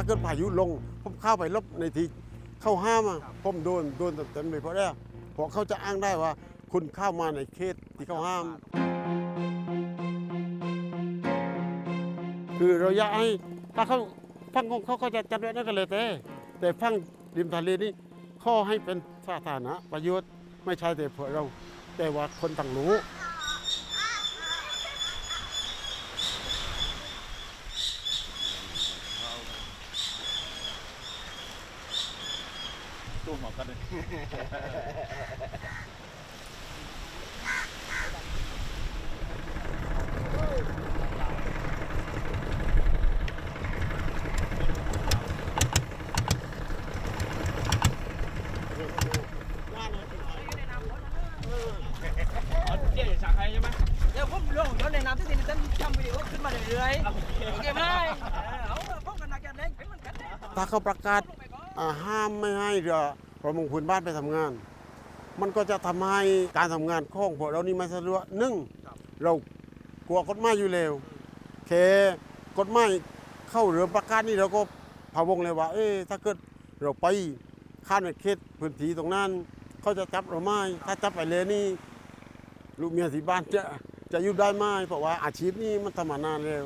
ถ้าเกิดพายุลงผมเข้าไปลบในที่เข้าห้ามอะผมโดนโดนเต็มๆเลยเพราะแรกเพราะเขาจะอ้างได้ว่าคุณเข้ามาในเขตที่เขาห้าม คือเราอยากให้ถ้าเขาฟังของเขาเขาจะจัดไว้นั่นก็เลยแต่แต่ฟังริมทะเลนี่ข้อให้เป็นสาธารณะประโยชน์ ไม่ใช่แต่เพื่อเรา แต่ว่าคนต่างรู้ ตู้หมอกันเลยเอาเจ๊สั่งให้ใช่ไหมเดี๋ยวผมลงเดี๋ยวในน้ำที่นี่ท่านทำวิดีโอขึ้นมาเรื่อยๆโอเคไหมเอาพวกกันนักการเล่นเป็นเหมือนกันเลย ถ้าเขาประกาศอ่า ห้ามไม่ให้เรือประมงพื้นบ้านไปทำงาน มันก็จะทำให้การทำงานของพวกเรานี่ไม่สะดวกหนึ่งเรากลัวกฎหมายอยู่แล้วแค่กฎหมายเข้าเรือประกาศนี่เราก็พะวงเลยว่า เอ๊ถ้าเกิดเราไปข้ามในเขตพื้นที่ตรงนั้นเขาจะจับเราไหมถ้าจับไปเลยนี่ลูกเมียที่บ้านจะจะอยู่ได้ไหมเพราะว่าอาชีพนี้มันทำมานานแล้ว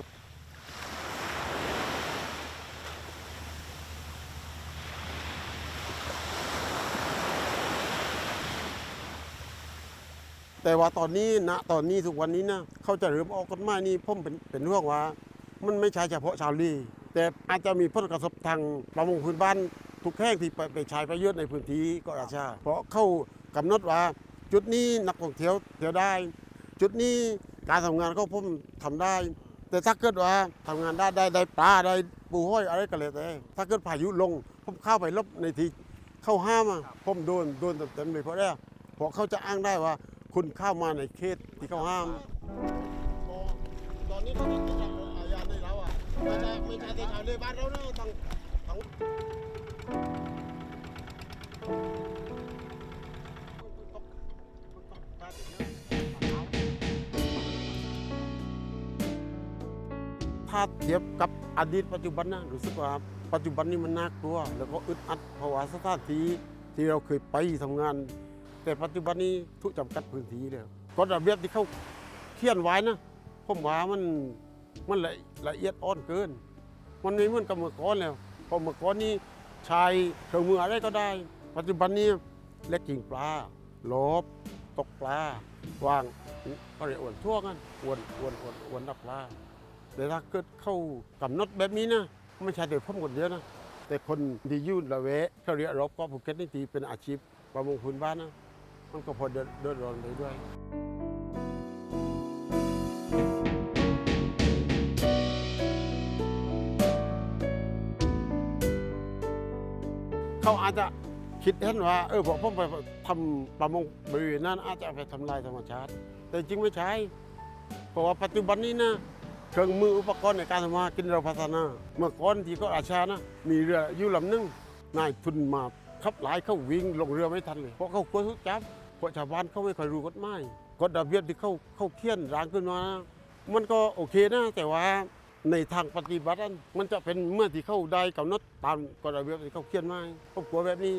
แต่ว่าตอนนี้นะตอนนี้ทุกวันนี้นะเขาจะเริ่มออกกฎหมายนี่ผมเป็นเป็นห่วงว่า มันไม่ใช่เฉพาะชาวลีแต่อาจจะมีผลกระทบทางประมงพื้นบ้านทุกแห่งที่ไปไปใช้ประโยชน์ในพื้นที่ก็ราชาเพราะเขากำหนดว่า จุดนี้นักท่องเที่ยวเที่ยวได้ จุดนี้การทำงานก็ผมทำได้ แต่ถ้าเกิดว่าทำงานได้ได้ได้ปลาได้ปูห้อยอะไรก็เลยแต่ถ้าเกิดพายุลงผมเข้าไปลบในที่เข้าห้ามผมโดนโดนเต็มๆเลยเพราะแรกเพราะเขาจะอ้างได้ว่า คุณเข้ามาในเขตที่เขาห้าม ตอนนี้เขาจะจับอาญาในเราอะไม่ใช่ไม่ใช่ที่ชาวเลบ้านเราเนะทั้งทั้งถ้าเทียบกับอดีตปัจจุบันนะรู้สึกว่าปัจจุบันนี้มันน่ากลัว แล้วก็อึดอัดเพราะว่าสถานที่ที่เราเคยไปทำงาน แต่ปัจจุบันนี้ทุกจำกัดพื้นที่เลยกฎระเบียบที่เขาเขียนไว้นะผมว่ามันมันละละเอียดอ่อนเกิน มันไม่เหมือนกับเมื่อก่อนแล้วเพราะเมื่อก่อนนี้ชายเครื่องมืออะไรก็ได้ ปัจจุบันนี้เล็กกิ่งปลาลบตกปลาวางก็เรียกอวนทั่วกันอวนอวนอวนอวนดับปลาแต่ถ้าเกิดเข้ากำหนดแบบนี้นะไม่ใช่แต่ผมคนเดียวนะแต่คนที่ยุ่ละเวะเขาเรียกรบก็ภูเก็ตนี่ตีเป็นอาชีพประมงพื้นบ้านนะ มันก็พอเดือดร้อนไปด้วยเขาอาจจะคิดเห็นว่า เออผมผมไปทำประมงบริเวณนั้นอาจจะไปทำลายธรรมชาติ แต่จริงไม่ใช่เพราะว่าปัจจุบันนี้นะเครื่องมืออุปกรณ์ในการทำมากินเราพัฒนา เมื่อก่อนที่ก็อาชานะ มีเรืออยู่ลำหนึงนายทุนมาขับหลายเข้าวิ่งลงเรือไม่ทันเลยเพราะเขากลัวทุกจับ พราะชาวบ้านเขาไม่ค่อยรู้กฎหมายกฎระเบียบที่เขาเขาเขียนร่างขึ้นมา มันก็โอเคนะ แต่ว่าในทางปฏิบัติมันจะเป็นเมื่อที่เขาได้กำหนดตามกฎระเบียบที่เขาเขียนมาเขากลัวแบบนี้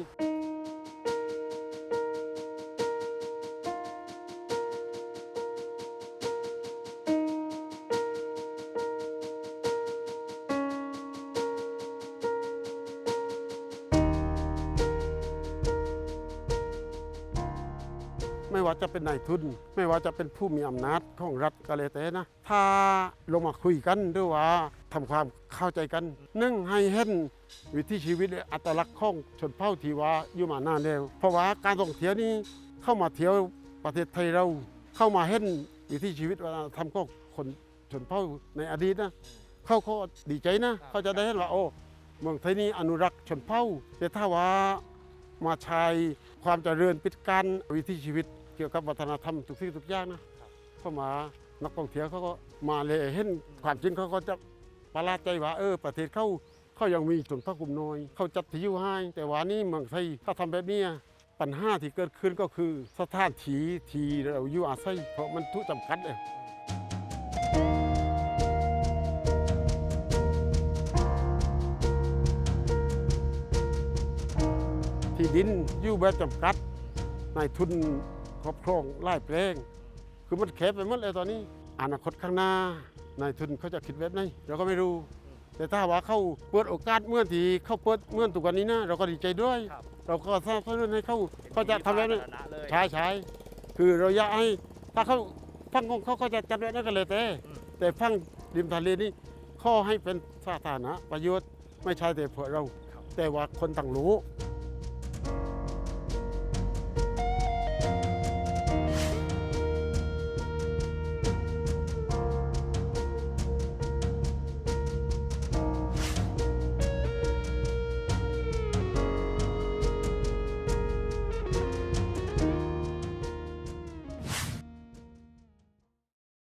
ไม่ว่าจะเป็นนายทุน ไม่ว่าจะเป็นผู้มีอำนาจของรัฐก็เลยแต่นะ ถ้าลงมาคุยกันหรือว่าทำความเข้าใจกันนึ่งให้เห็นวิถีชีวิตอัตลักษณ์ของชนเผ่าที่ว่าอยู่มานานแล้วเพราะว่าการท่องเที่ยวนี้เข้ามาเที่ยวประเทศไทยเราเข้ามาเห็นวิถีชีวิตวัฒนธรรมของคนชนเผ่าในอดีตนะเขาก็ดีใจนะ เขาจะได้เห็นว่าโอ้เมืองไทยนี้อนุรักษ์ชนเผ่าแต่ถ้าว่ามาใช้ความเจริญปิดการวิถีชีวิต เกี่ยวกับวัฒนธรรมทุกสิ่งทุกอย่างนะเข้ามานักท่องเที่ยวเขาก็มาเลยเห็นความจริงเขาก็จะประหลาดใจว่าเออ ประเทศเขาเขายังมีชนเผ่ากลุ่มน้อย เขาจัดที่อยู่ให้แต่ว่านี่เมืองไทยถ้าทำแบบนี้ปัญหาที่เกิดขึ้นก็คือสถานที่ที่เราอยู่อาศัยเพราะมันทุกจำกัดเลยที่ดินอยู่แบบจำกัดนายทุน ครอบครองไล่แปลง คือมันแคบไปหมดเลยตอนนี้ อนาคตข้างหน้านายทุนเขาจะคิดแบบไหนเราก็ไม่รู้ แต่ถ้าว่าเขาเปิดโอกาสเมื่อที่เขาเปิดเมื่อตุกวันนี้นะเราก็ดีใจด้วย ครับเราก็สนับสนุนให้เขาเขาจะทำแบบนี้สาธารณะเลยใช่ใช่คือเราอยากให้ถ้าเขาฟังของเขาเขาจะจัดไว้นั่นก็เลยแต่อืม แต่ฟังริมทะเลนี่ข้อให้เป็นสาธารณะประโยชน์ ไม่ใช่แต่เพื่อเรา แต่ว่าคนต่างรู้ค